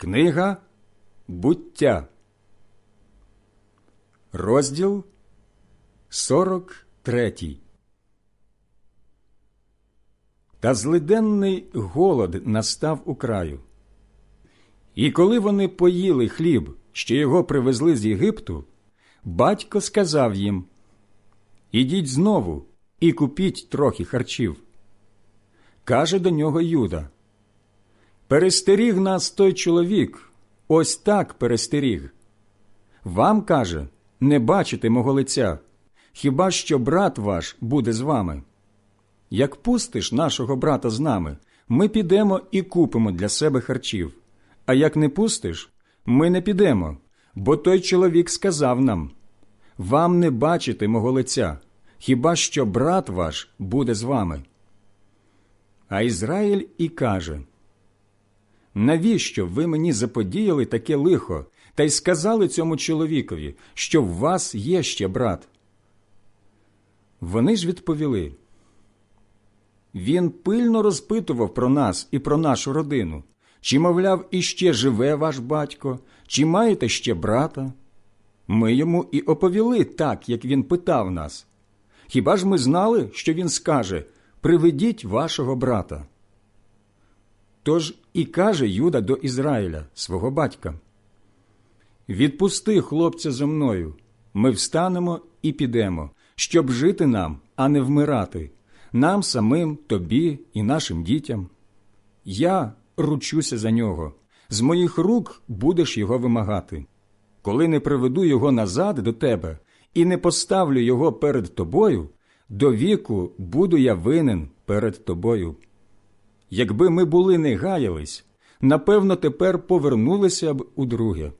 Книга буття. Розділ 43 Та злиденний голод настав у краю. І коли вони поїли хліб, що його привезли з Єгипту, батько сказав їм Ідіть знову і купіть трохи харчів. Каже до нього Юда Перестеріг нас той чоловік, ось так перестеріг. Вам, каже, не бачите мого лиця, хіба що брат ваш буде з вами. Як пустиш нашого брата з нами, ми підемо і купимо для себе харчів, а як не пустиш, ми не підемо, бо той чоловік сказав нам Вам не бачите мого лиця, хіба що брат ваш буде з вами. А Ізраїль і каже Навіщо ви мені заподіяли таке лихо та й сказали цьому чоловікові, що в вас є ще брат? Вони ж відповіли. Він пильно розпитував про нас і про нашу родину, чи, мовляв, іще живе ваш батько, чи маєте ще брата? Ми йому і оповіли так, як він питав нас. Хіба ж ми знали, що він скаже Приведіть вашого брата? Тож і каже Юда до Ізраїля, свого батька: Відпусти хлопця зо мною, ми встанемо і підемо, щоб жити нам, а не вмирати, нам самим, тобі і нашим дітям. Я ручуся за нього, з моїх рук будеш його вимагати. Коли не приведу його назад до тебе і не поставлю його перед тобою, до віку буду я винен перед тобою. Якби ми були не гаялись, напевно, тепер повернулися б удруге.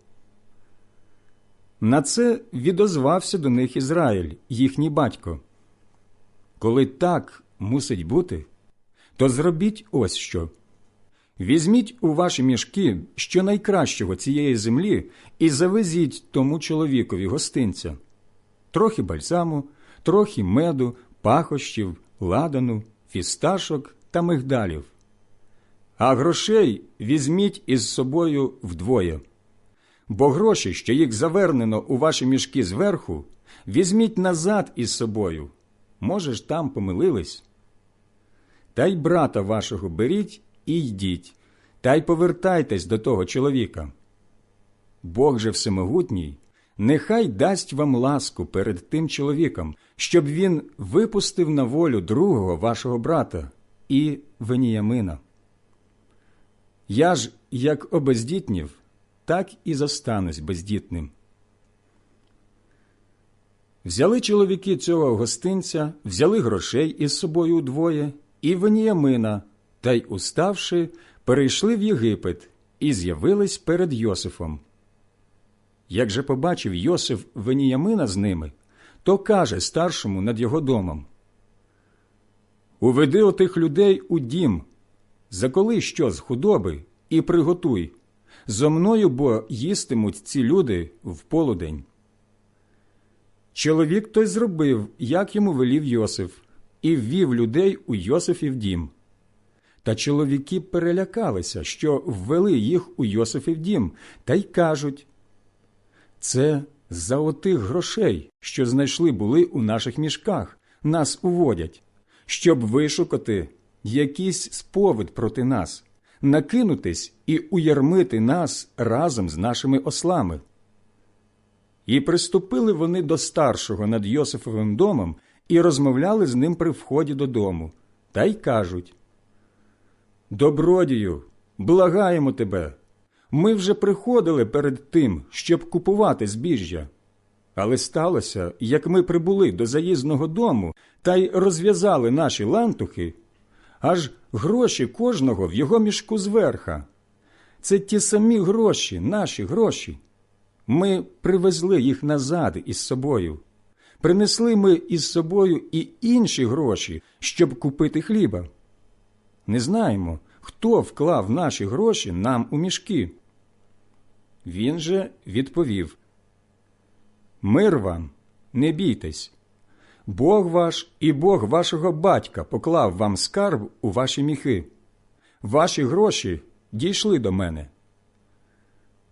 На це відозвався до них Ізраїль, їхній батько. Коли так мусить бути, то зробіть ось що. Візьміть у ваші мішки що найкращого цієї землі і завезіть тому чоловікові гостинця, трохи бальзаму, трохи меду, пахощів, ладану, фісташок та мигдалів. А грошей візьміть із собою вдвоє. Бо гроші, що їх завернено у ваші мішки зверху, візьміть назад із собою. Може ж, там помилились. Та й брата вашого беріть і йдіть, та й повертайтесь до того чоловіка. Бог же всемогутній, нехай дасть вам ласку перед тим чоловіком, щоб він випустив на волю другого вашого брата і Веніямина. Я ж, як обездітнів, так і зостанусь бездітним. Взяли чоловіки цього гостинця, взяли грошей із собою удвоє і Веніямина, та й, уставши, перейшли в Єгипет і з'явились перед Йосифом. Як же побачив Йосиф Веніямина з ними, то каже старшому над його домом Уведи отих людей у дім, заколи що з худоби, і приготуй. Зо мною бо їстимуть ці люди в полудень. Чоловік той зробив, як йому велів Йосиф, і ввів людей у Йосифів дім. Та чоловіки перелякалися, що ввели їх у Йосифів дім, та й кажуть це за отих грошей, що знайшли були у наших мішках, нас уводять, щоб вишукати якийсь сповід проти нас, накинутись і уярмити нас разом з нашими ослами. І приступили вони до старшого над Йосифовим домом і розмовляли з ним при вході додому, та й кажуть Добродію, благаємо тебе. Ми вже приходили перед тим, щоб купувати збіжжя. Але сталося, як ми прибули до заїзного дому та й розв'язали наші лантухи, аж гроші кожного в його мішку зверха. Це ті самі гроші, наші гроші. Ми привезли їх назад із собою. Принесли ми із собою і інші гроші, щоб купити хліба. Не знаємо, хто вклав наші гроші нам у мішки. Він же відповів Мир вам, не бійтесь. Бог ваш і Бог вашого батька поклав вам скарб у ваші міхи. Ваші гроші дійшли до мене.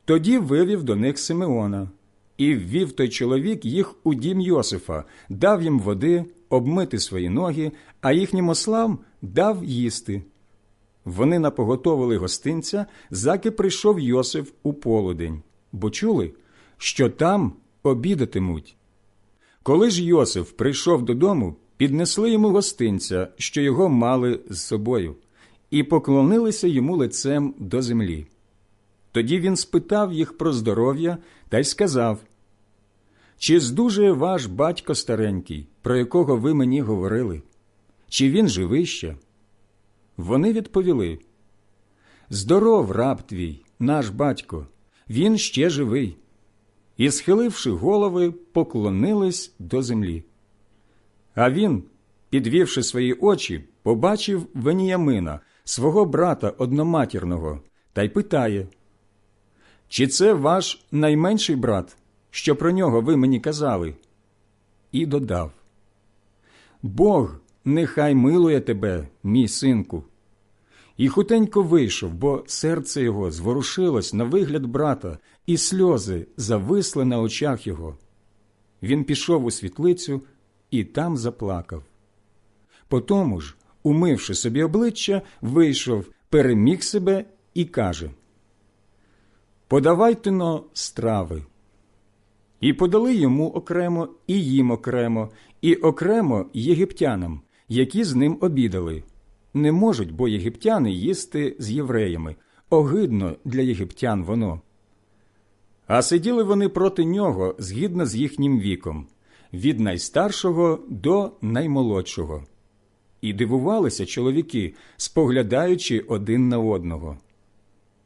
Тоді вивів до них Симеона, і ввів той чоловік їх у дім Йосифа, дав їм води, обмити свої ноги, а їхнім ослам дав їсти. Вони напоготовили гостинця, заки прийшов Йосиф у полудень, бо чули, що там обідатимуть. Коли ж Йосиф прийшов додому, піднесли йому гостинця, що його мали з собою, і поклонилися йому лицем до землі. Тоді він спитав їх про здоров'я та й сказав Чи здужує ваш батько старенький, про якого ви мені говорили? Чи він живий ще? Вони відповіли Здоров, раб твій, наш батько, він ще живий. І, схиливши голови, поклонились до землі. А він, підвівши свої очі, побачив Веніямина, свого брата одноматірного, та й питає Чи це ваш найменший брат, що про нього ви мені казали? І додав Бог нехай милує тебе, мій синку. І хутенько вийшов, бо серце його зворушилось на вигляд брата, і сльози зависли на очах його. Він пішов у світлицю і там заплакав. Потому ж, умивши собі обличчя, вийшов, переміг себе і каже Подавайте но страви. І подали йому окремо, і їм окремо, і окремо єгиптянам, які з ним обідали. Не можуть, бо єгиптяни їсти з євреями. Огидно для єгиптян воно. А сиділи вони проти нього згідно з їхнім віком, від найстаршого до наймолодшого. І дивувалися чоловіки, споглядаючи один на одного.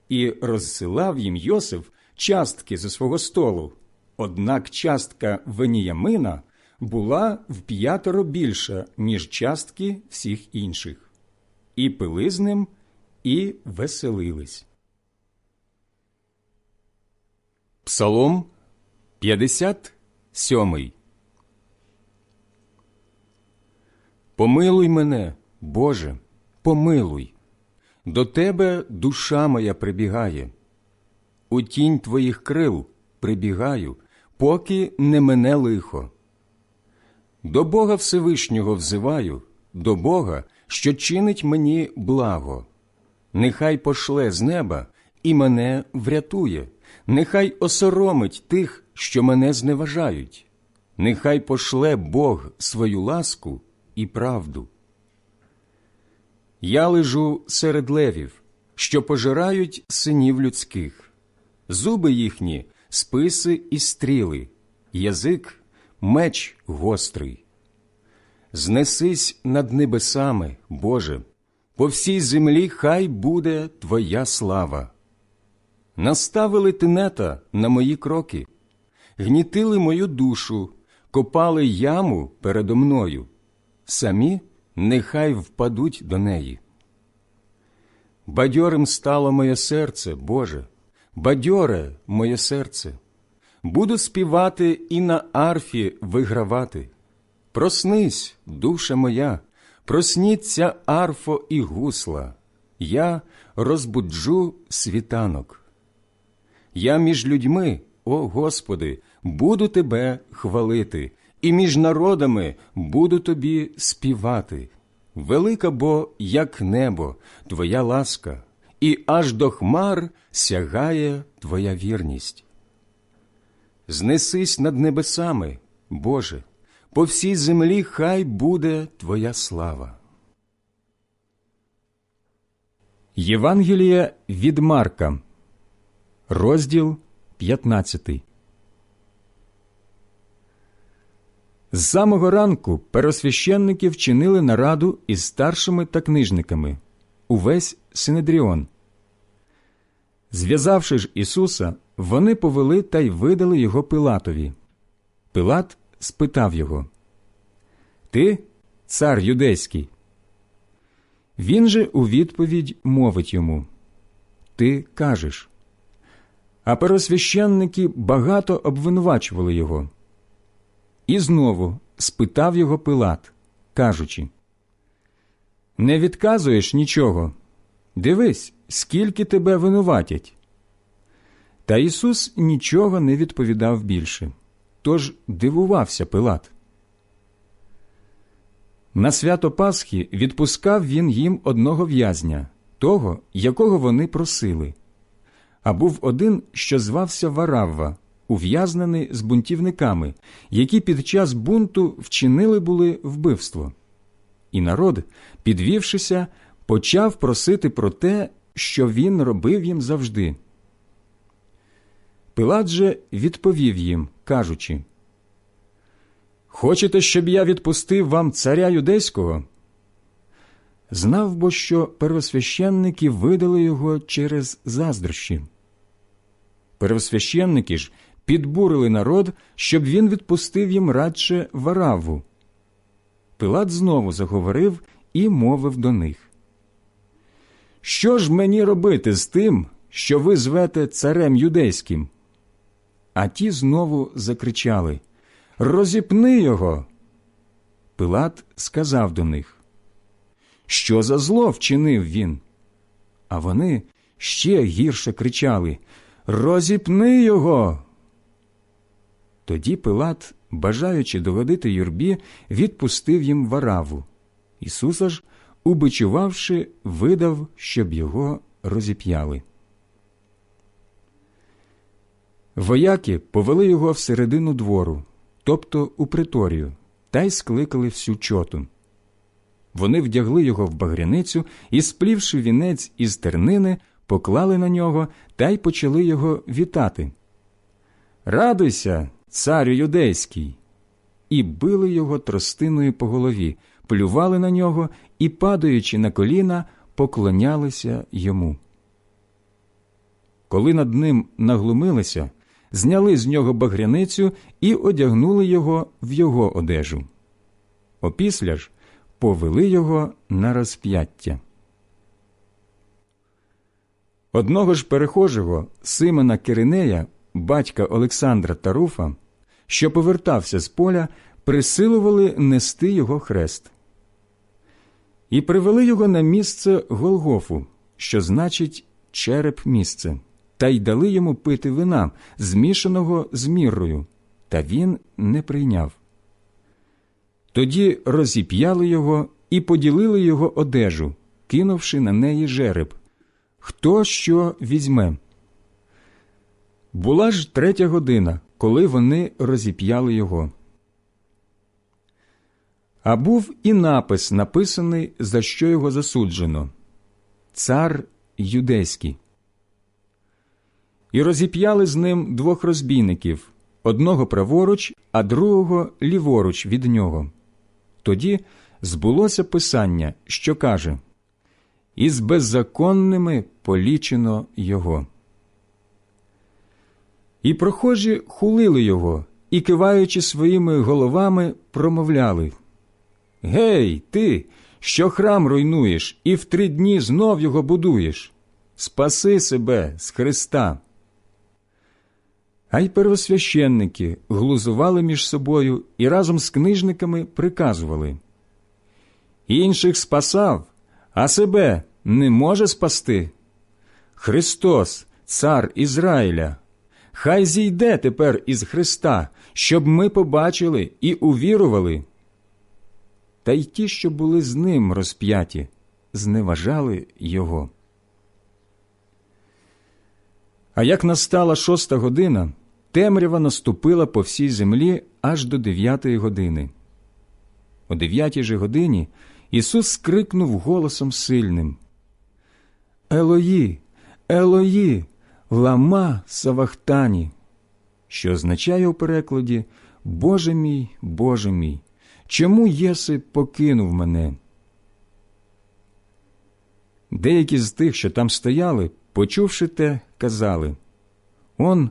І розсилав їм Йосиф частки зі свого столу, однак частка Веніямина була в п'ятеро більша, ніж частки всіх інших. І пили з ним, і веселились. Псалом 57 Помилуй мене, Боже, помилуй. До Тебе душа моя прибігає. У тінь Твоїх крил прибігаю, поки не мене лихо. До Бога Всевишнього взиваю, до Бога, що чинить мені благо. Нехай пошле з неба і мене врятує, нехай осоромить тих, що мене зневажають, нехай пошле Бог свою ласку і правду. Я лежу серед левів, що пожирають синів людських, зуби їхні списи і стріли, язик меч гострий. Знесись над небесами, Боже, по всій землі хай буде Твоя слава. Наставили тинета на мої кроки, гнітили мою душу, копали яму передо мною, самі нехай впадуть до неї. Бадьорим стало моє серце, Боже, бадьоре моє серце, буду співати і на арфі вигравати. Проснись, душа моя, просніться арфо і гусла, я розбуджу світанок. Я між людьми, о Господи, буду Тебе хвалити, і між народами буду Тобі співати. Велика бо, як небо, Твоя ласка, і аж до хмар сягає Твоя вірність. Знесись над небесами, Боже, по всій землі хай буде Твоя слава. Євангелія від Марка, розділ 15 З самого ранку перосвященники вчинили нараду із старшими та книжниками увесь Синедріон. Зв'язавши ж Ісуса, вони повели та й видали його Пилатові. Пилат спитав його Ти, цар юдейський? Він же у відповідь мовить йому Ти кажеш. А перосвященники багато обвинувачували його. І знову спитав його Пилат, кажучи Не відказуєш нічого. Дивись, скільки тебе винуватять. Та Ісус нічого не відповідав більше, тож дивувався Пилат. На свято Пасхи відпускав він їм одного в'язня, того, якого вони просили. А був один, що звався Варавва, ув'язнений з бунтівниками, які під час бунту вчинили були вбивство. І народ, підвівшися, почав просити про те, що він робив їм завжди. Пилат же відповів їм, кажучи Хочете, щоб я відпустив вам царя юдейського? Знав бо, що первосвященники видали його через заздрощі. Первосвященники ж підбурили народ, щоб він відпустив їм радше вараву. Пилат знову заговорив і мовив до них. Що ж мені робити з тим, що ви звете царем юдейським? А ті знову закричали Розіпни його. Пилат сказав до них, Що за зло вчинив він? А вони ще гірше кричали Розіпни його. Тоді Пилат, бажаючи догодити юрбі, відпустив їм вараву. Ісуса ж, убичувавши, видав, щоб його розіп'яли. Вояки повели його всередину двору, тобто у приторію, та й скликали всю чоту. Вони вдягли його в багряницю і, сплівши вінець із тернини, поклали на нього та й почали його вітати. Радуйся, царю юдейський! І били його тростиною по голові, плювали на нього і, падаючи на коліна, поклонялися йому. Коли над ним наглумилися, зняли з нього багряницю і одягнули його в його одежу. Опісля ж повели його на розп'яття. Одного ж перехожого Симона Киринея, батька Олександра Таруфа, що повертався з поля, присилували нести його хрест. І привели його на місце Голгофу, що значить череп місце та й дали йому пити вина, змішаного з міррою, та він не прийняв. Тоді розіп'яли його і поділили його одежу, кинувши на неї жереб. Хто що візьме? Була ж третя година, коли вони розіп'яли його. А був і напис, написаний, за що його засуджено Цар Юдейський і розіп'яли з ним двох розбійників одного праворуч, а другого ліворуч від нього. Тоді збулося писання, що каже Із беззаконними полічено його. І прохожі хулили його і, киваючи своїми головами, промовляли Гей, ти, що храм руйнуєш, і в три дні знов його будуєш. Спаси себе з Христа а й первосвященники глузували між собою і разом з книжниками приказували інших спасав, а себе не може спасти. Христос, Цар Ізраїля, хай зійде тепер із Христа, щоб ми побачили і увірували. Та й ті, що були з ним розп'яті, зневажали його. А як настала шоста година, темрява наступила по всій землі аж до дев'ятої години. О дев'ятій же годині Ісус скрикнув голосом сильним Елої, Елої, лама Савахтані, що означає у перекладі Боже мій, Боже мій, чому єси покинув мене? Деякі з тих, що там стояли, почувши те, казали Он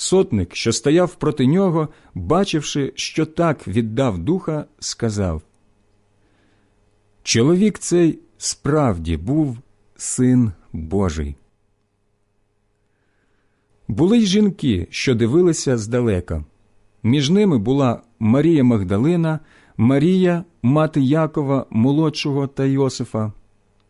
Сотник, що стояв проти нього, бачивши, що так віддав духа, сказав Чоловік цей справді був син Божий. Були й жінки, що дивилися здалека. Між ними була Марія Магдалина, Марія, мати Якова, молодшого та Йосифа,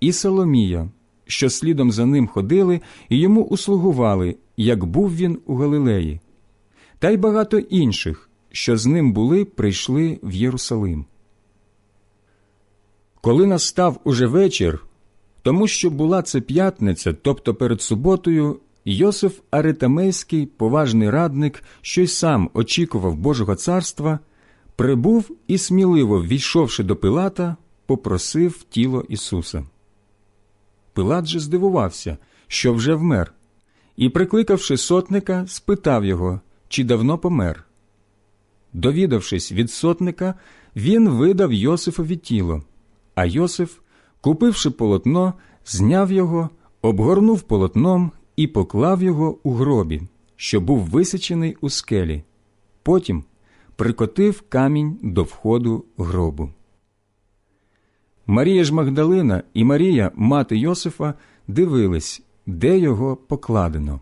і Соломія, що слідом за ним ходили і йому услугували, як був він у Галилеї, та й багато інших, що з ним були, прийшли в Єрусалим. Коли настав уже вечір, тому що була це п'ятниця, тобто перед суботою, Йосиф Аритамейський, поважний радник, що й сам очікував Божого царства, прибув і сміливо, війшовши до Пилата, попросив тіло Ісуса. Пилат же здивувався, що вже вмер, і, прикликавши сотника, спитав його, чи давно помер. Довідавшись від сотника, він видав Йосифові тіло, а Йосиф, купивши полотно, зняв його, обгорнув полотном і поклав його у гробі, що був висічений у скелі. Потім прикотив камінь до входу гробу. Марія ж Магдалина і Марія, мати Йосифа, дивились, де його покладено.